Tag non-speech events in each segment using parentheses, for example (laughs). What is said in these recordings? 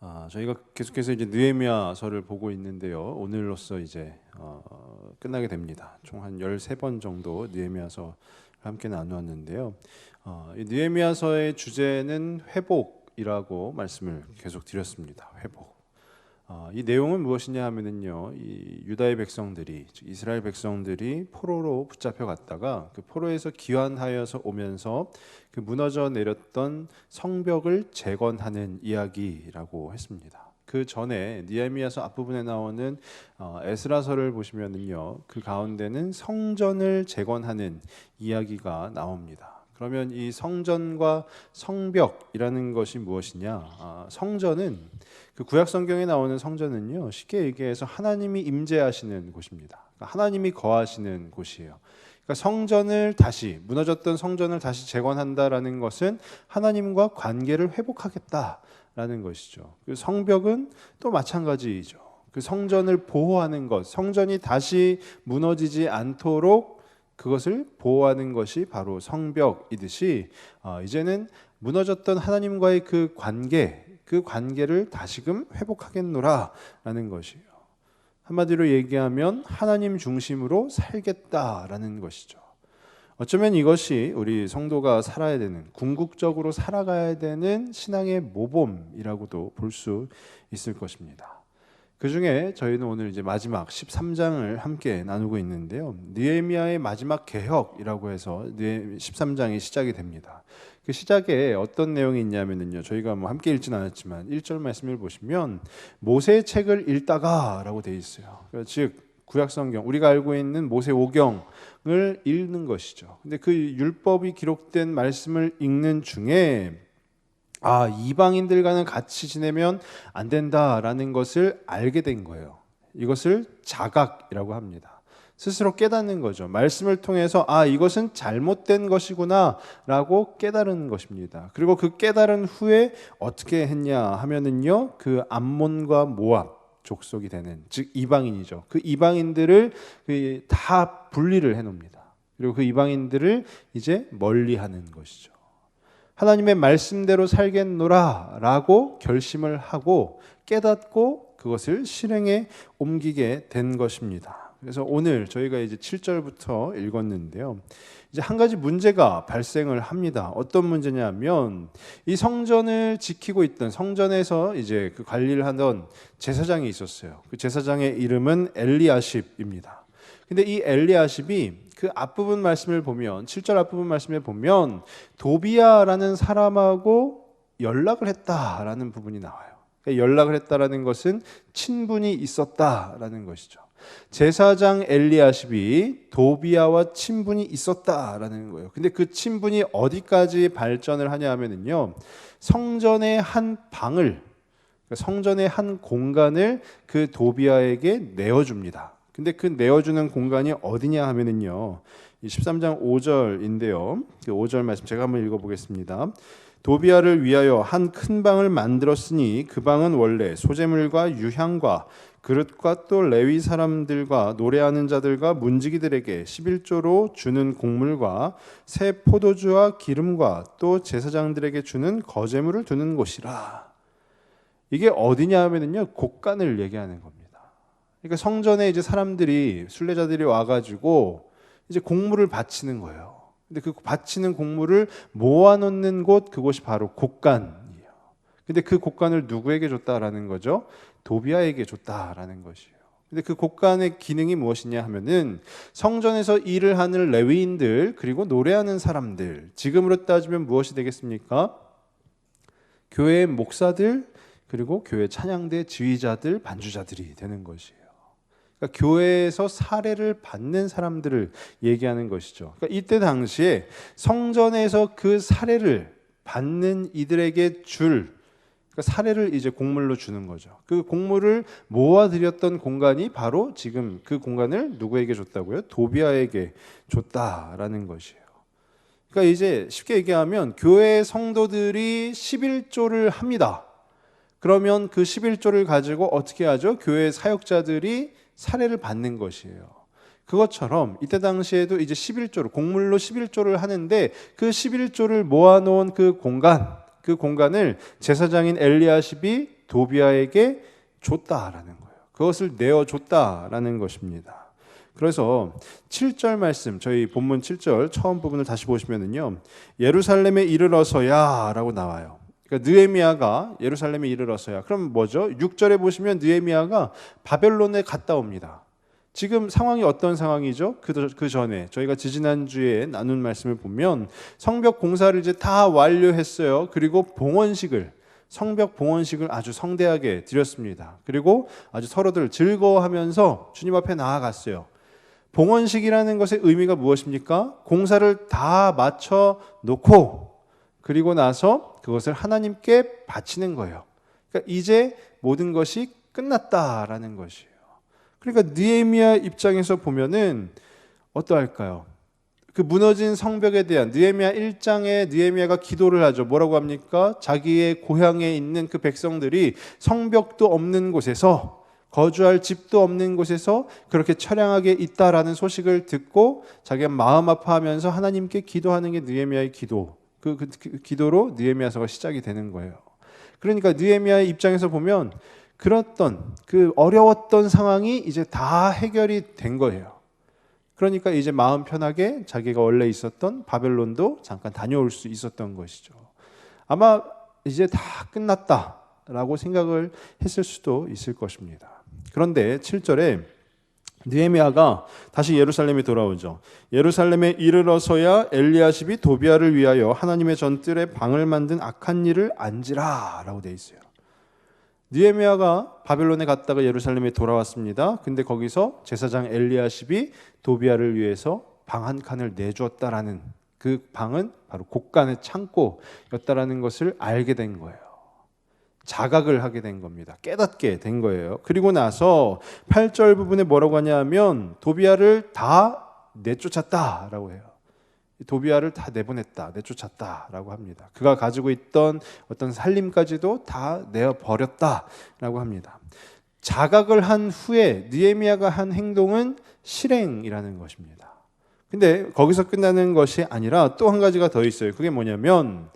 아, 저희가 계속해서 이제 느헤미야서를 보고 있는데요. 오늘로써 이제 어, 끝나게 됩니다. 총 한 13번 정도 느헤미야서 함께 나누었는데요. 어, 이 느헤미야서의 주제는 회복이라고 말씀을 계속 드렸습니다. 회복. 어, 이 내용은 무엇이냐 하면은요, 이 유다의 백성들이 즉 이스라엘 백성들이 포로로 붙잡혀 갔다가 그 포로에서 귀환하여서 오면서 그 무너져 내렸던 성벽을 재건하는 이야기라고 했습니다. 그 전에 니에미야서 앞부분에 나오는 어, 에스라서를 보시면은요, 그 가운데는 성전을 재건하는 이야기가 나옵니다. 그러면 이 성전과 성벽이라는 것이 무엇이냐? 아, 성전은 그 구약 성경에 나오는 성전은요 쉽게 얘기해서 하나님이 임재하시는 곳입니다. 그러니까 하나님이 거하시는 곳이에요. 그러니까 성전을 다시 무너졌던 성전을 다시 재건한다라는 것은 하나님과 관계를 회복하겠다라는 것이죠. 그 성벽은 또 마찬가지이죠. 그 성전을 보호하는 것, 성전이 다시 무너지지 않도록 그것을 보호하는 것이 바로 성벽이듯이 어, 이제는 무너졌던 하나님과의 그 관계, 그 관계를 다시금 회복하겠노라라는 것이에요. 한마디로 얘기하면 하나님 중심으로 살겠다라는 것이죠. 어쩌면 이것이 우리 성도가 살아야 되는 궁극적으로 살아가야 되는 신앙의 모범이라고도 볼 수 있을 것입니다. 그 중에 저희는 오늘 이제 마지막 13장을 함께 나누고 있는데요. 느헤미야의 마지막 개혁이라고 해서 13장이 시작이 됩니다. 그 시작에 어떤 내용이 있냐면요. 저희가 뭐 함께 읽진 않았지만 1절 말씀을 보시면 모세의 책을 읽다가라고 되어 있어요. 그러니까 즉 구약 성경 우리가 알고 있는 모세 오경을 읽는 것이죠. 근데 그 율법이 기록된 말씀을 읽는 중에 아, 이방인들과는 같이 지내면 안 된다라는 것을 알게 된 거예요. 이것을 자각이라고 합니다. 스스로 깨닫는 거죠. 말씀을 통해서 아 이것은 잘못된 것이구나라고 깨달은 것입니다. 그리고 그 깨달은 후에 어떻게 했냐 하면은요 그 암몬과 모압 족속이 되는 즉 이방인이죠. 그 이방인들을 그다 분리를 해 놓습니다. 그리고 그 이방인들을 이제 멀리하는 것이죠. 하나님의 말씀대로 살겠노라 라고 결심을 하고 깨닫고 그것을 실행에 옮기게 된 것입니다. 그래서 오늘 저희가 이제 7절부터 읽었는데요. 이제 한 가지 문제가 발생을 합니다. 어떤 문제냐면 이 성전을 지키고 있던 성전에서 이제 그 관리를 하던 제사장이 있었어요. 그 제사장의 이름은 엘리아십입니다. 근데 이 엘리아십이 그 앞부분 말씀을 보면 7절 앞부분 말씀에 보면 도비아라는 사람하고 연락을 했다라는 부분이 나와요. 그러니까 연락을 했다라는 것은 친분이 있었다라는 것이죠. 제사장 엘리아십이 도비아와 친분이 있었다라는 거예요. 근데 그 친분이 어디까지 발전을 하냐 하면은요. 성전의 한 방을 성전의 한 공간을 그 도비아에게 내어 줍니다. 근데 그 내어 주는 공간이 어디냐 하면은요. 13장 5절인데요. 그 5절 말씀 제가 한번 읽어 보겠습니다. 도비아를 위하여 한 큰 방을 만들었으니 그 방은 원래 소재물과 유향과 그릇과 또 레위 사람들과 노래하는 자들과 문지기들에게 11조로 주는 곡물과 새 포도주와 기름과 또 제사장들에게 주는 거제물을 두는 곳이라. 이게 어디냐 하면은요 곡간을 얘기하는 겁니다. 그러니까 성전에 이제 사람들이 순례자들이 와가지고 이제 곡물을 바치는 거예요. 근데 그 바치는 곡물을 모아놓는 곳 그곳이 바로 곡간이에요. 근데 그 곡간을 누구에게 줬다라는 거죠? 도비아에게 줬다라는 것이에요. 근데 그 곡간의 기능이 무엇이냐 하면은 성전에서 일을 하는 레위인들 그리고 노래하는 사람들 지금으로 따지면 무엇이 되겠습니까? 교회 목사들 그리고 교회 찬양대 지휘자들 반주자들이 되는 것이에요. 그러니까 교회에서 사례를 받는 사람들을 얘기하는 것이죠. 그러니까 이때 당시에 성전에서 그 사례를 받는 이들에게 줄 그러니까 사례를 이제 곡물로 주는 거죠. 그 곡물을 모아 드렸던 공간이 바로 지금 그 공간을 누구에게 줬다고요? 도비아에게 줬다라는 것이에요. 그러니까 이제 쉽게 얘기하면 교회 성도들이 11조를 합니다. 그러면 그 11조를 가지고 어떻게 하죠? 교회 사역자들이 사례를 받는 것이에요. 그것처럼 이때 당시에도 이제 11조를 곡물로 11조를 하는데 그 11조를 모아 놓은 그 공간 그 공간을 제사장인 엘리야십이 도비아에게 줬다라는 거예요. 그것을 내어 줬다라는 것입니다. 그래서 7절 말씀 저희 본문 7절 처음 부분을 다시 보시면은요. 예루살렘에 이르러서야라고 나와요. 그러니까 느헤미야가 예루살렘에 이르러서야. 그럼 뭐죠? 6절에 보시면 느헤미야가 바벨론에 갔다 옵니다. 지금 상황이 어떤 상황이죠? 그, 그 전에 저희가 지지난주에 나눈 말씀을 보면 성벽 공사를 이제 다 완료했어요. 그리고 봉헌식을 성벽 봉헌식을 아주 성대하게 드렸습니다. 그리고 아주 서로들 즐거워하면서 주님 앞에 나아갔어요. 봉헌식이라는 것의 의미가 무엇입니까? 공사를 다 마쳐 놓고 그리고 나서 그것을 하나님께 바치는 거예요. 그러니까 이제 모든 것이 끝났다라는 것이에요. 그러니까 느헤미야 입장에서 보면은 어떠할까요? 그 무너진 성벽에 대한 느헤미야 1장에 느헤미야가 기도를 하죠. 뭐라고 합니까? 자기의 고향에 있는 그 백성들이 성벽도 없는 곳에서 거주할 집도 없는 곳에서 그렇게 처량하게 있다라는 소식을 듣고 자기가 마음 아파하면서 하나님께 기도하는 게 느헤미야의 기도. 그, 그, 그 기도로 느헤미야서가 시작이 되는 거예요. 그러니까 느헤미야의 입장에서 보면 그랬던 그 어려웠던 상황이 이제 다 해결이 된 거예요. 그러니까 이제 마음 편하게 자기가 원래 있었던 바벨론도 잠깐 다녀올 수 있었던 것이죠. 아마 이제 다 끝났다라고 생각을 했을 수도 있을 것입니다. 그런데 7절에 느헤미야가 다시 예루살렘에 돌아오죠. 예루살렘에 이르러서야 엘리야십이 도비아를 위하여 하나님의 전뜰에 방을 만든 악한 일을 안지라라고 돼 있어요. 느헤미야가 바벨론에 갔다가 예루살렘에 돌아왔습니다. 근데 거기서 제사장 엘리야십이 도비아를 위해서 방 한 칸을 내주었다라는 그 방은 바로 곡간의 창고였다라는 것을 알게 된 거예요. 자각을 하게 된 겁니다. 깨닫게 된 거예요. 그리고 나서 8절 부분에 뭐라고 하냐면 도비아를 다 내쫓았다라고 해요. 도비아를 다 내보냈다, 내쫓았다라고 합니다. 그가 가지고 있던 어떤 살림까지도 다 내어 버렸다라고 합니다. 자각을 한 후에 느헤미야가 한 행동은 실행이라는 것입니다. 근데 거기서 끝나는 것이 아니라 또 한 가지가 더 있어요. 그게 뭐냐면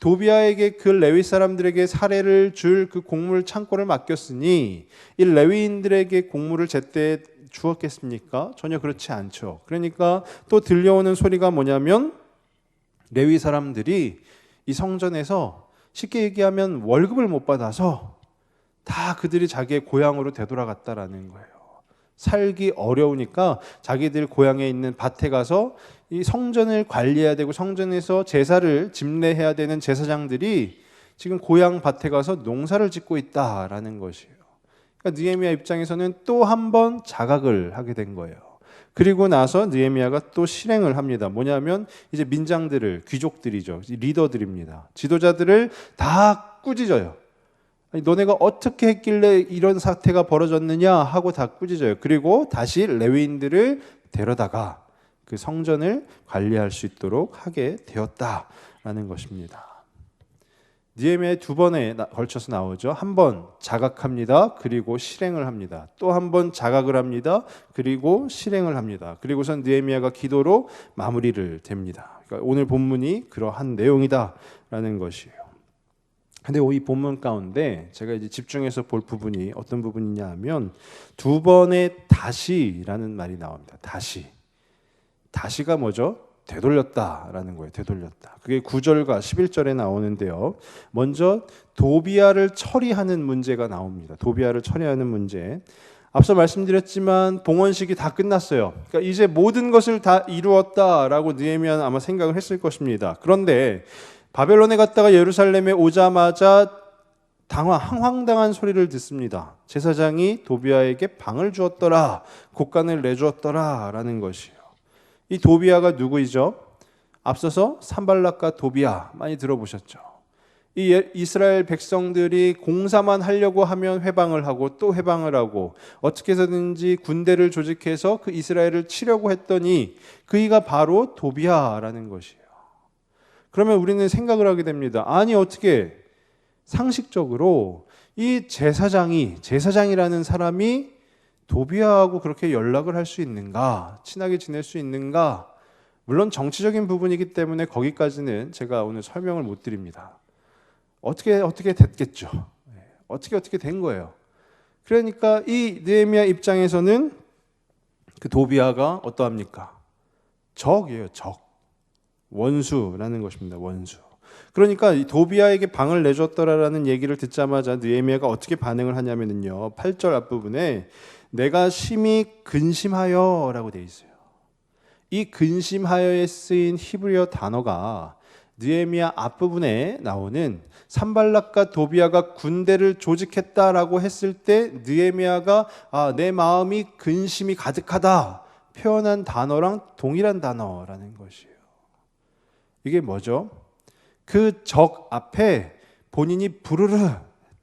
도비아에게 그 레위 사람들에게 사례를 줄 그 곡물 창고를 맡겼으니 이 레위인들에게 곡물을 제때 주었겠습니까? 전혀 그렇지 않죠. 그러니까 또 들려오는 소리가 뭐냐면 레위 사람들이 이 성전에서 쉽게 얘기하면 월급을 못 받아서 다 그들이 자기의 고향으로 되돌아갔다라는 거예요. 살기 어려우니까 자기들 고향에 있는 밭에 가서 이 성전을 관리해야 되고 성전에서 제사를 집례해야 되는 제사장들이 지금 고향 밭에 가서 농사를 짓고 있다라는 것이에요. 그러니까 느헤미야 입장에서는 또 한 번 자각을 하게 된 거예요. 그리고 나서 느헤미야가 또 실행을 합니다. 뭐냐면 이제 민장들을 귀족들이죠. 리더들입니다. 지도자들을 다 꾸짖어요. 아니, 너네가 어떻게 했길래 이런 사태가 벌어졌느냐 하고 다 꾸짖어요. 그리고 다시 레위인들을 데려다가 그 성전을 관리할 수 있도록 하게 되었다라는 것입니다. 니에미야 두 번에 걸쳐서 나오죠. 한 번 자각합니다. 그리고 실행을 합니다. 또 한 번 자각을 합니다. 그리고 실행을 합니다. 그리고선 니에미야가 기도로 마무리를 됩니다. 그러니까 오늘 본문이 그러한 내용이다라는 것이에요. 근데 이 본문 가운데 제가 이제 집중해서 볼 부분이 어떤 부분이냐 하면 두 번의 다시라는 말이 나옵니다. 다시. 다시가 뭐죠? 되돌렸다라는 거예요. 되돌렸다. 그게 9절과 11절에 나오는데요. 먼저 도비아를 처리하는 문제가 나옵니다. 도비아를 처리하는 문제. 앞서 말씀드렸지만 봉헌식이 다 끝났어요. 그러니까 이제 모든 것을 다 이루었다라고 느헤미야는 아마 생각을 했을 것입니다. 그런데 바벨론에 갔다가 예루살렘에 오자마자 당황, 황당한 소리를 듣습니다. 제사장이 도비아에게 방을 주었더라, 곡간을 내주었더라 라는 것이요. 이 도비아가 누구이죠? 앞서서 산발락과 도비아 많이 들어보셨죠? 이 예, 이스라엘 백성들이 공사만 하려고 하면 회방을 하고 또 회방을 하고 어떻게 해서든지 군대를 조직해서 그 이스라엘을 치려고 했더니 그이가 바로 도비아라는 것이에요. 그러면 우리는 생각을 하게 됩니다. 아니 어떻게 상식적으로 이 제사장이 제사장이라는 사람이 도비아하고 그렇게 연락을 할 수 있는가? 친하게 지낼 수 있는가? 물론 정치적인 부분이기 때문에 거기까지는 제가 오늘 설명을 못 드립니다. 어떻게 어떻게 됐겠죠. 네. 어떻게 어떻게 된 거예요. 그러니까 이 느헤미야 입장에서는 그 도비아가 어떠합니까? 적이에요, 적. 원수라는 것입니다. 원수. 그러니까 이 도비아에게 방을 내줬더라라는 얘기를 듣자마자 느헤미야가 어떻게 반응을 하냐면은요. 8절 앞부분에 내가 심히 근심하여라고 돼 있어요. 이 근심하여에 쓰인 히브리어 단어가 느헤미야 앞부분에 나오는 산발락과 도비아가 군대를 조직했다라고 했을 때 느헤미야가 아, 내 마음이 근심이 가득하다 표현한 단어랑 동일한 단어라는 것이에요. 이게 뭐죠? 그 적 앞에 본인이 부르르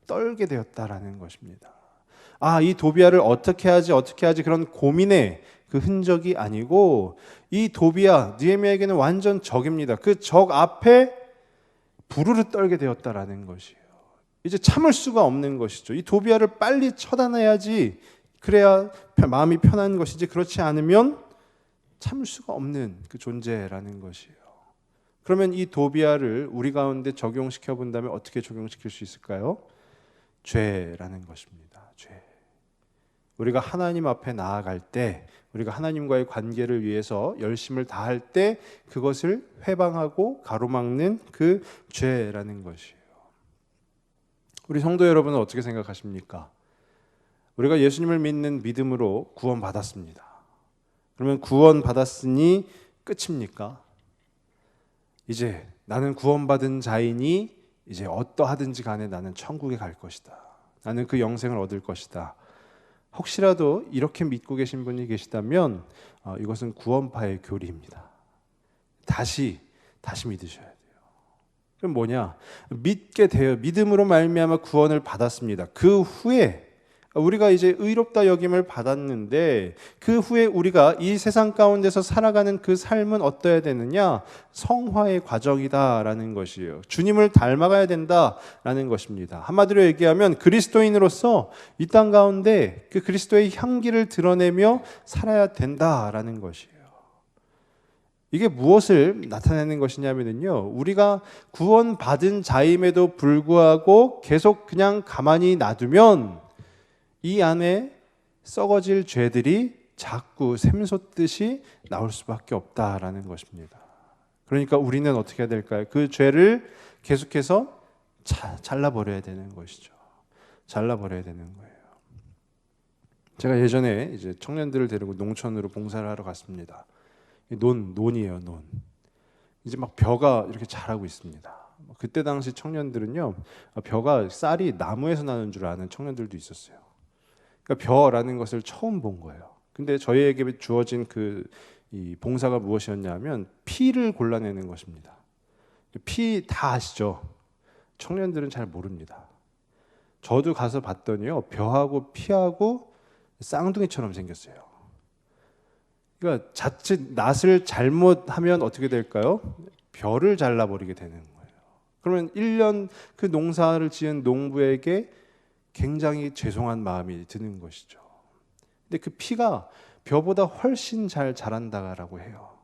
떨게 되었다라는 것입니다. 아, 이 도비아를 어떻게 하지 어떻게 하지 그런 고민의 그 흔적이 아니고 이 도비아 느헤미야에게는 완전 적입니다. 그 적 앞에 부르르 떨게 되었다라는 것이에요. 이제 참을 수가 없는 것이죠. 이 도비아를 빨리 처단해야지 그래야 마음이 편한 것이지 그렇지 않으면 참을 수가 없는 그 존재라는 것이에요. 그러면 이 도비아를 우리 가운데 적용시켜 본다면 어떻게 적용시킬 수 있을까요? 죄라는 것입니다. 죄. 우리가 하나님 앞에 나아갈 때 우리가 하나님과의 관계를 위해서 열심을 다할 때 그것을 회방하고 가로막는 그 죄라는 것이에요. 우리 성도 여러분은 어떻게 생각하십니까? 우리가 예수님을 믿는 믿음으로 구원받았습니다. 그러면 구원받았으니 끝입니까? 이제 나는 구원받은 자이니 이제 어떠하든지 간에 나는 천국에 갈 것이다. 나는 그 영생을 얻을 것이다. 혹시라도 이렇게 믿고 계신 분이 계시다면 어, 이것은 구원파의 교리입니다. 다시 다시 믿으셔야 돼요. 그럼 뭐냐? 믿게 되어 믿음으로 말미암아 구원을 받았습니다. 그 후에 우리가 이제 의롭다 여김을 받았는데 그 후에 우리가 이 세상 가운데서 살아가는 그 삶은 어떠해야 되느냐? 성화의 과정이다라는 것이에요. 주님을 닮아가야 된다라는 것입니다. 한마디로 얘기하면 그리스도인으로서 이 땅 가운데 그 그리스도의 향기를 드러내며 살아야 된다라는 것이에요. 이게 무엇을 나타내는 것이냐면요. 우리가 구원받은 자임에도 불구하고 계속 그냥 가만히 놔두면 이 안에 썩어질 죄들이 자꾸 샘솟듯이 나올 수밖에 없다라는 것입니다. 그러니까 우리는 어떻게 해야 될까요? 그 죄를 계속해서 자, 잘라버려야 되는 것이죠. 잘라버려야 되는 거예요. 제가 예전에 이제 청년들을 데리고 농촌으로 봉사를 하러 갔습니다. 논, 논이에요, 논. 이제 막 벼가 이렇게 자라고 있습니다. 그때 당시 청년들은요, 벼가 쌀이 나무에서 나는 줄 아는 청년들도 있었어요. 그러니까 벼라는 것을 처음 본 거예요. 근데 저희에게 주어진 그이 봉사가 무엇이었냐면 피를 골라내는 것입니다. 피 다 아시죠? 청년들은 잘 모릅니다. 저도 가서 봤더니요 벼하고 피하고 쌍둥이처럼 생겼어요. 그러니까 자칫 낫을 잘못하면 어떻게 될까요? 벼를 잘라버리게 되는 거예요. 그러면 1년 그 농사를 지은 농부에게 굉장히 죄송한 마음이 드는 것이죠. 근데 그 피가 벼보다 훨씬 잘 자란다라고 해요.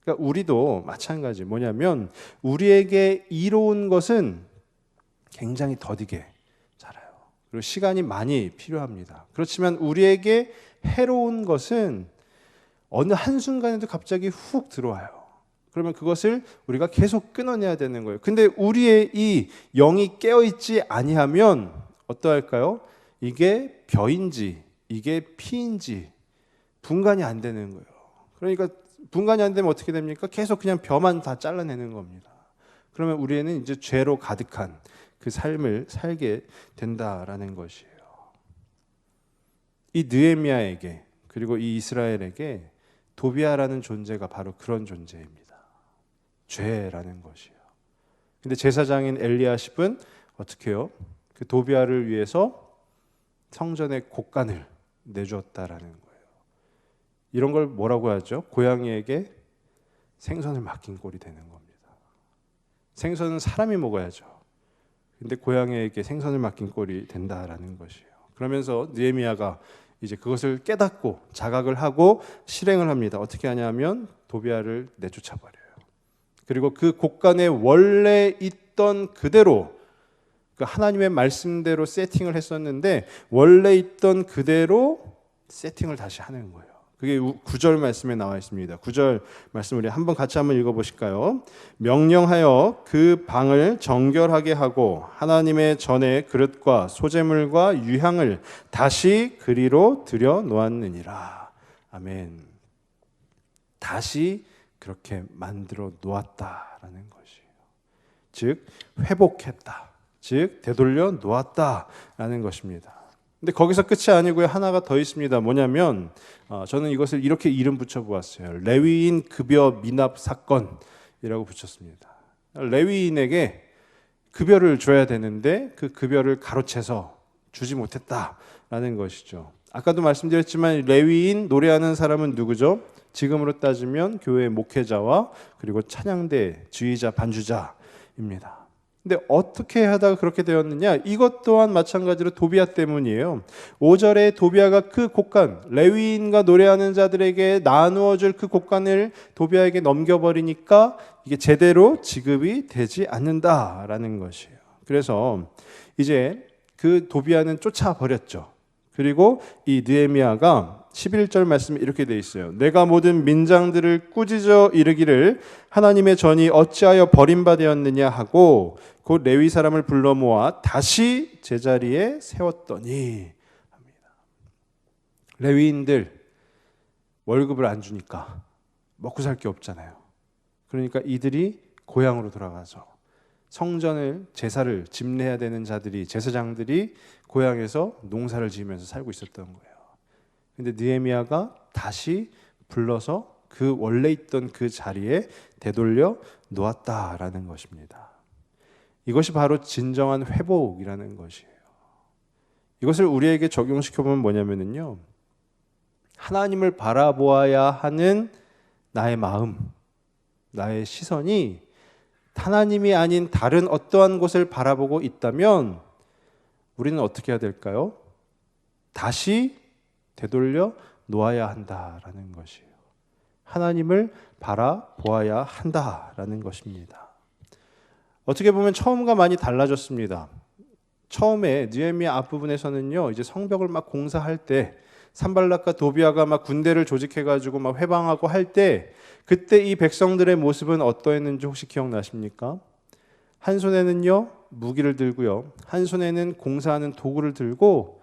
그러니까 우리도 마찬가지 뭐냐면 우리에게 이로운 것은 굉장히 더디게 자라요. 그리고 시간이 많이 필요합니다. 그렇지만 우리에게 해로운 것은 어느 한순간에도 갑자기 훅 들어와요. 그러면 그것을 우리가 계속 끊어내야 되는 거예요. 근데 우리의 이 영이 깨어 있지 아니하면 어떠할까요? 이게 벼인지 이게 피인지 분간이 안 되는 거예요. 그러니까 분간이 안 되면 어떻게 됩니까? 계속 그냥 벼만 다 잘라내는 겁니다. 그러면 우리는 이제 죄로 가득한 그 삶을 살게 된다라는 것이에요. 이 느헤미야에게 그리고 이 이스라엘에게 도비아라는 존재가 바로 그런 존재입니다. 죄라는 것이에요. 근데 제사장인 엘리야십은 어떻게 해요? 그 도비아를 위해서 성전의 곡간을 내주었다라는 거예요. 이런 걸 뭐라고 하죠? 고양이에게 생선을 맡긴 꼴이 되는 겁니다. 생선은 사람이 먹어야죠. 근데 고양이에게 생선을 맡긴 꼴이 된다라는 것이에요. 그러면서 느헤미야가 이제 그것을 깨닫고 자각을 하고 실행을 합니다. 어떻게 하냐면 도비아를 내쫓아 버려요. 그리고 그 곡간에 원래 있던 그대로 그 하나님의 말씀대로 세팅을 했었는데 원래 있던 그대로 세팅을 다시 하는 거예요. 그게 9절 말씀에 나와 있습니다. 9절 말씀 우리 한번 같이 한번 읽어 보실까요? 명령하여 그 방을 정결하게 하고 하나님의 전에 그릇과 소재물과 유향을 다시 그리로 들여 놓았느니라. 아멘. 다시 그렇게 만들어 놓았다라는 것이에요. 즉 회복했다. 즉 되돌려 놓았다라는 것입니다. 근데 거기서 끝이 아니고요. 하나가 더 있습니다. 뭐냐면 어, 저는 이것을 이렇게 이름 붙여 보았어요. 레위인 급여 미납 사건이라고 붙였습니다. 레위인에게 급여를 줘야 되는데 그 급여를 가로채서 주지 못했다라는 것이죠. 아까도 말씀드렸지만 레위인 노래하는 사람은 누구죠? 지금으로 따지면 교회 목회자와 그리고 찬양대 지휘자 반주자입니다. 근데 어떻게 하다가 그렇게 되었느냐? 이것 또한 마찬가지로 도비아 때문이에요. 5절에 도비아가 그 곡간, 레위인과 노래하는 자들에게 나누어 줄 그 곡간을 도비아에게 넘겨버리니까 이게 제대로 지급이 되지 않는다라는 것이에요. 그래서 이제 그 도비아는 쫓아버렸죠. 그리고 이 느헤미야가 11절 말씀에 이렇게 돼 있어요. 내가 모든 민장들을 꾸짖어 이르기를 하나님의 전이 어찌하여 버림받았느냐 하고 곧 레위 사람을 불러 모아 다시 제자리에 세웠더니 합니다. 레위인들 월급을 안 주니까 먹고 살 게 없잖아요. 그러니까 이들이 고향으로 돌아가서 성전을 제사를 집례해야 되는 자들이 제사장들이 고향에서 농사를 지으면서 살고 있었던 거예요. 근데 느헤미야가 다시 불러서 그 원래 있던 그 자리에 되돌려 놓았다라는 것입니다. 이것이 바로 진정한 회복이라는 것이에요. 이것을 우리에게 적용시켜 보면 뭐냐면요. 하나님을 바라보아야 하는 나의 마음, 나의 시선이 하나님이 아닌 다른 어떠한 곳을 바라보고 있다면 우리는 어떻게 해야 될까요? 다시 되돌려 놓아야 한다라는 것이에요. 하나님을 바라보아야 한다라는 것입니다. 어떻게 보면 처음과 많이 달라졌습니다. 처음에 느헤미야 앞부분에서는요, 이제 성벽을 막 공사할 때 산발락과 도비아가 막 군대를 조직해 가지고 막 회방하고 할 때 그때 이 백성들의 모습은 어떠했는지 혹시 기억나십니까? 한 손에는요 무기를 들고요 한 손에는 공사하는 도구를 들고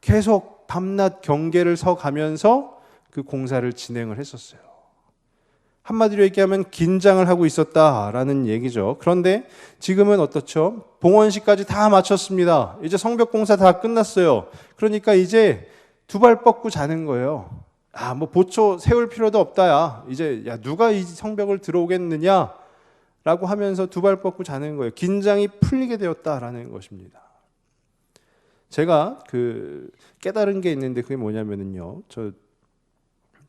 계속 밤낮 경계를 서 가면서 그 공사를 진행을 했었어요. 한마디로 얘기하면 긴장을 하고 있었다라는 얘기죠. 그런데 지금은 어떻죠? 봉헌식까지 다 마쳤습니다. 이제 성벽 공사 다 끝났어요. 그러니까 이제 두 발 뻗고 자는 거예요. 아, 뭐 보초 세울 필요도 없다야. 이제 야 누가 이 성벽을 들어오겠느냐? 라고 하면서 두 발 뻗고 자는 거예요. 긴장이 풀리게 되었다라는 것입니다. 제가 그 깨달은 게 있는데 그게 뭐냐면은요. 저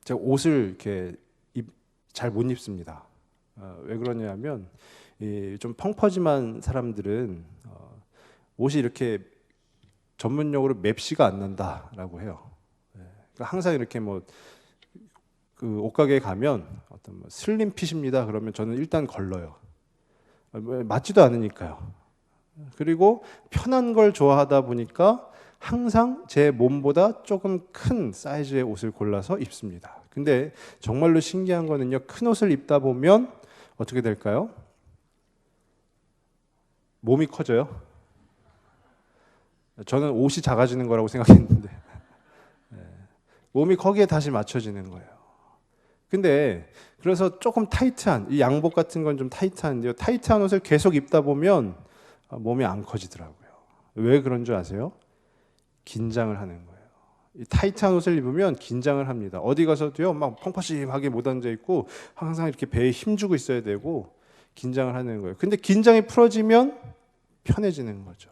제가 옷을 이렇게 잘 못 입습니다. 어, 왜 그러냐면 좀 펑퍼짐한 사람들은 어, 옷이 이렇게 전문용어로 맵시가 안 난다라고 해요. 네. 그러니까 항상 이렇게 뭐 그 옷가게에 가면 어떤 뭐 슬림 핏입니다. 그러면 저는 일단 걸러요. 어, 뭐 맞지도 않으니까요. 그리고 편한 걸 좋아하다 보니까 항상 제 몸보다 조금 큰 사이즈의 옷을 골라서 입습니다. 근데 정말로 신기한 거는요. 큰 옷을 입다 보면 어떻게 될까요? 몸이 커져요. 저는 옷이 작아지는 거라고 생각했는데 (laughs) 네. 몸이 거기에 다시 맞춰지는 거예요. 근데 그래서 조금 타이트한 이 양복 같은 건 좀 타이트한데요. 타이트한 옷을 계속 입다 보면 몸이 안 커지더라고요. 왜 그런 줄 아세요? 긴장을 하는 거예요. 이 타이트한 옷을 입으면 긴장을 합니다. 어디 가서도요, 막 펑퍼짐하게 못 앉아 있고 항상 이렇게 배에 힘 주고 있어야 되고 긴장을 하는 거예요. 근데 긴장이 풀어지면 편해지는 거죠.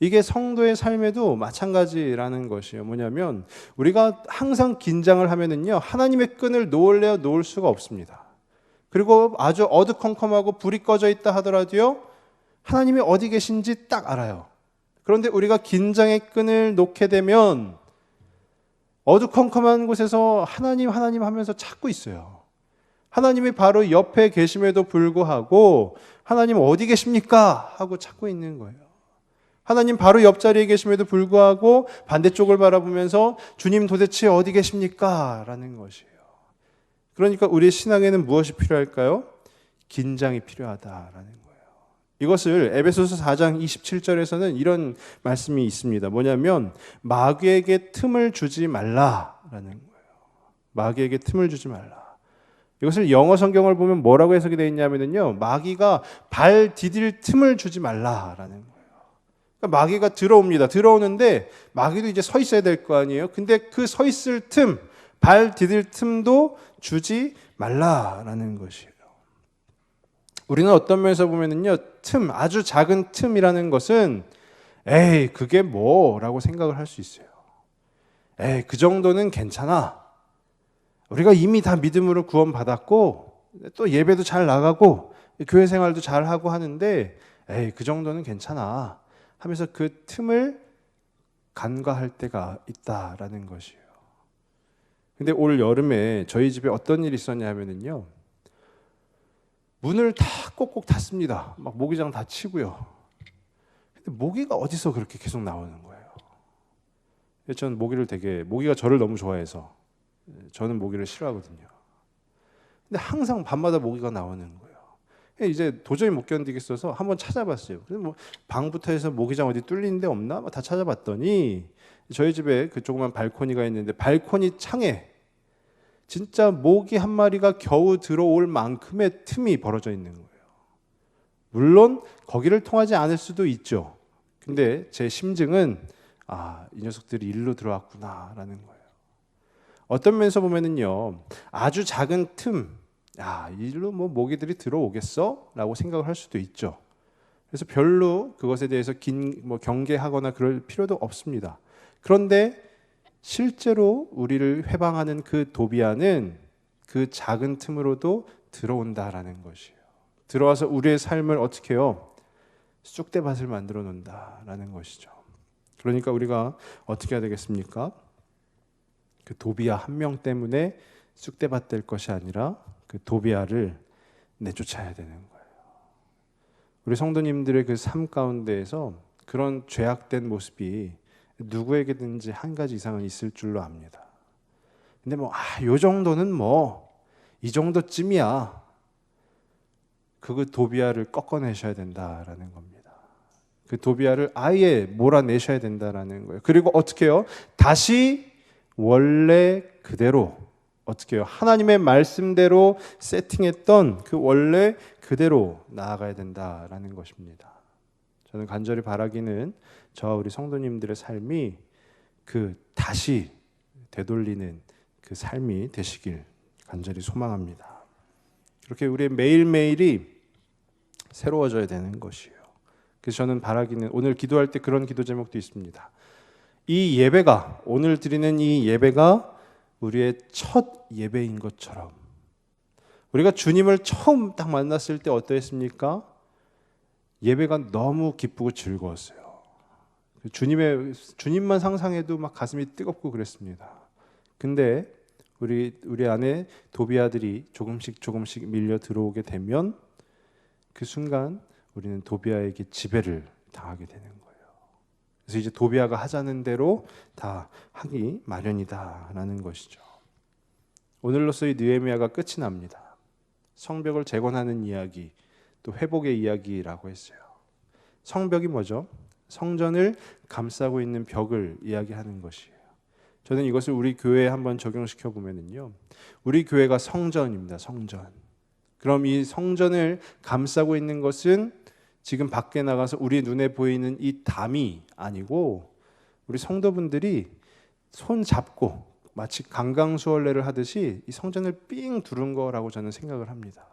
이게 성도의 삶에도 마찬가지라는 것이에요. 뭐냐면 우리가 항상 긴장을 하면은요 하나님의 끈을 놓을래야 놓을 수가 없습니다. 그리고 아주 어두컴컴하고 불이 꺼져 있다 하더라도요 하나님이 어디 계신지 딱 알아요. 그런데 우리가 긴장의 끈을 놓게 되면 어두컴컴한 곳에서 하나님 하나님 하면서 찾고 있어요. 하나님이 바로 옆에 계심에도 불구하고 하나님 어디 계십니까 하고 찾고 있는 거예요. 하나님 바로 옆자리에 계심에도 불구하고 반대쪽을 바라보면서 주님 도대체 어디 계십니까? 라는 것이에요. 그러니까 우리의 신앙에는 무엇이 필요할까요? 긴장이 필요하다라는 거예요. 이것을 에베소서 4장 27절에서는 이런 말씀이 있습니다. 뭐냐면 마귀에게 틈을 주지 말라라는 거예요. 마귀에게 틈을 주지 말라. 이것을 영어 성경을 보면 뭐라고 해석이 되어 있냐면요. 마귀가 발 디딜 틈을 주지 말라라는 거예요. 그러니까 마귀가 들어옵니다. 들어오는데 마귀도 이제 서 있어야 될 거 아니에요. 근데 그 서 있을 틈, 발 디딜 틈도 주지 말라라는 것이에요. 우리는 어떤 면에서 보면은요, 틈, 아주 작은 틈이라는 것은 에이, 그게 뭐 라고 생각을 할 수 있어요. 에이, 그 정도는 괜찮아. 우리가 이미 다 믿음으로 구원받았고, 또 예배도 잘 나가고, 교회 생활도 잘 하고 하는데, 에이, 그 정도는 괜찮아. 하면서 그 틈을 간과할 때가 있다라는 것이에요. 근데 올 여름에 저희 집에 어떤 일이 있었냐 하면은요. 문을 다 꼭꼭 닫습니다. 막 모기장 다 치고요. 근데 모기가 어디서 그렇게 계속 나오는 거예요. 저는 모기를 되게 모기가 저를 너무 좋아해서 저는 모기를 싫어하거든요. 근데 항상 밤마다 모기가 나오는 거예요. 이제 도저히 못 견디겠어서 한번 찾아봤어요. 그래서 뭐 방부터 해서 모기장 어디 뚫린 데 없나 다 찾아봤더니 저희 집에 그 조그만 발코니가 있는데 발코니 창에 진짜 모기 한 마리가 겨우 들어올 만큼의 틈이 벌어져 있는 거예요. 물론 거기를 통하지 않을 수도 있죠. 근데 제 심증은 아, 이 녀석들이 일로 들어왔구나라는 거예요. 어떤 면에서 보면은요, 아주 작은 틈, 야, 일로 뭐 모기들이 들어오겠어? 라고 생각을 할 수도 있죠. 그래서 별로 그것에 대해서 긴, 뭐 경계하거나 그럴 필요도 없습니다. 그런데 실제로 우리를 회방하는 그 도비아는 그 작은 틈으로도 들어온다라는 것이에요. 들어와서 우리의 삶을 어떻게 해요? 쑥대밭을 만들어 놓는다라는 것이죠. 그러니까 우리가 어떻게 해야 되겠습니까? 그 도비아 한 명 때문에 쑥대밭 될 것이 아니라 그 도비아를 내쫓아야 되는 거예요. 우리 성도님들의 그 삶 가운데에서 그런 죄악된 모습이 누구에게든지 한 가지 이상은 있을 줄로 압니다. 근데 뭐, 아, 요 정도는 뭐, 이 정도쯤이야. 그 도비아를 꺾어내셔야 된다라는 겁니다. 그 도비아를 아예 몰아내셔야 된다라는 거예요. 그리고 어떻게 해요? 다시 원래 그대로 어떻게 해요? 하나님의 말씀대로 세팅했던 그 원래 그대로 나아가야 된다라는 것입니다. 저는 간절히 바라기는 저와 우리 성도님들의 삶이 그 다시 되돌리는 그 삶이 되시길 간절히 소망합니다. 그렇게 우리의 매일매일이 새로워져야 되는 것이에요. 그래서 저는 바라기는 오늘 기도할 때 그런 기도 제목도 있습니다. 이 예배가 오늘 드리는 이 예배가 우리의 첫 예배인 것처럼 우리가 주님을 처음 딱 만났을 때 어떠했습니까? 예배가 너무 기쁘고 즐거웠어요. 주님의 주님만 상상해도 막 가슴이 뜨겁고 그랬습니다. 근데 우리 우리 안에 도비아들이 조금씩 조금씩 밀려 들어오게 되면 그 순간 우리는 도비아에게 지배를 당하게 되는 거예요. 그래서 이제 도비아가 하자는 대로 다 하기 마련이다라는 것이죠. 오늘로서의 느헤미야가 끝이 납니다. 성벽을 재건하는 이야기, 또 회복의 이야기라고 했어요. 성벽이 뭐죠? 성전을 감싸고 있는 벽을 이야기하는 것이에요. 저는 이것을 우리 교회에 한번 적용시켜 보면은요. 우리 교회가 성전입니다. 성전. 그럼 이 성전을 감싸고 있는 것은 지금 밖에 나가서 우리 눈에 보이는 이 담이 아니고 우리 성도분들이 손 잡고 마치 강강수월래를 하듯이 이 성전을 삥 두른 거라고 저는 생각을 합니다.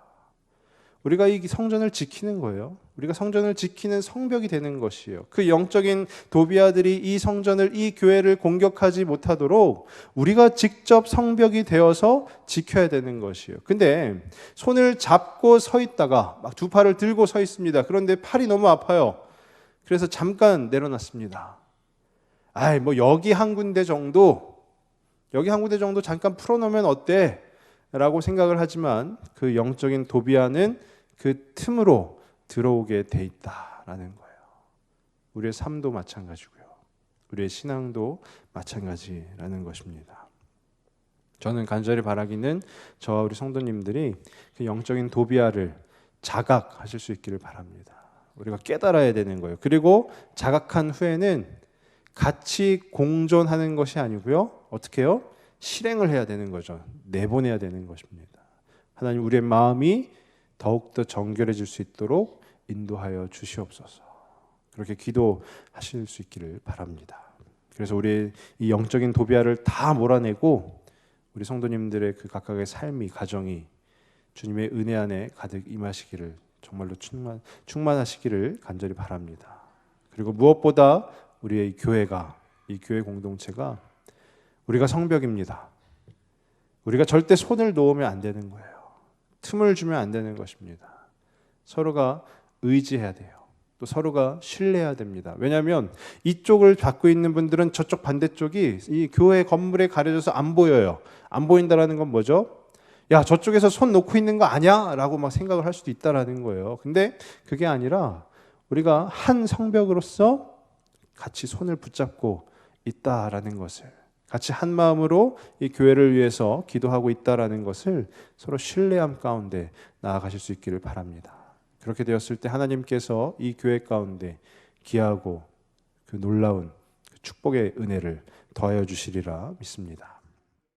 우리가 이 성전을 지키는 거예요. 우리가 성전을 지키는 성벽이 되는 것이에요. 그 영적인 도비아들이 이 성전을 이 교회를 공격하지 못하도록 우리가 직접 성벽이 되어서 지켜야 되는 것이에요. 근데 손을 잡고 서 있다가 막 두 팔을 들고 서 있습니다. 그런데 팔이 너무 아파요. 그래서 잠깐 내려놨습니다. 아이 뭐 여기 한 군데 정도 여기 한 군데 정도 잠깐 풀어놓으면 어때? 라고 생각을 하지만 그 영적인 도비아는 그 틈으로 들어오게 돼 있다라는 거예요. 우리의 삶도 마찬가지고요. 우리의 신앙도 마찬가지라는 것입니다. 저는 간절히 바라기는 저와 우리 성도님들이 그 영적인 도비아를 자각하실 수 있기를 바랍니다. 우리가 깨달아야 되는 거예요. 그리고 자각한 후에는 같이 공존하는 것이 아니고요. 어떻게 해요? 실행을 해야 되는 거죠. 내보내야 되는 것입니다. 하나님 우리의 마음이 더욱더 정결해질 수 있도록 인도하여 주시옵소서. 그렇게 기도하실 수 있기를 바랍니다. 그래서 우리 이 영적인 도비아를 다 몰아내고 우리 성도님들의 그 각각의 삶이 가정이 주님의 은혜 안에 가득 임하시기를 정말로 충만 충만하시기를 간절히 바랍니다. 그리고 무엇보다 우리의 이 교회가 이 교회 공동체가 우리가 성벽입니다. 우리가 절대 손을 놓으면 안 되는 거예요. 틈을 주면 안 되는 것입니다. 서로가 의지해야 돼요. 또 서로가 신뢰해야 됩니다. 왜냐하면 이쪽을 잡고 있는 분들은 저쪽 반대쪽이 이 교회 건물에 가려져서 안 보여요. 안 보인다라는 건 뭐죠? 야 저쪽에서 손 놓고 있는 거 아니야?라고 막 생각을 할 수도 있다라는 거예요. 근데 그게 아니라 우리가 한 성벽으로서 같이 손을 붙잡고 있다라는 것을 같이 한 마음으로 이 교회를 위해서 기도하고 있다라는 것을 서로 신뢰함 가운데 나아가실 수 있기를 바랍니다. 그렇게 되었을 때 하나님께서 이 교회 가운데 기하고 그 놀라운 그 축복의 은혜를 더하여 주시리라 믿습니다.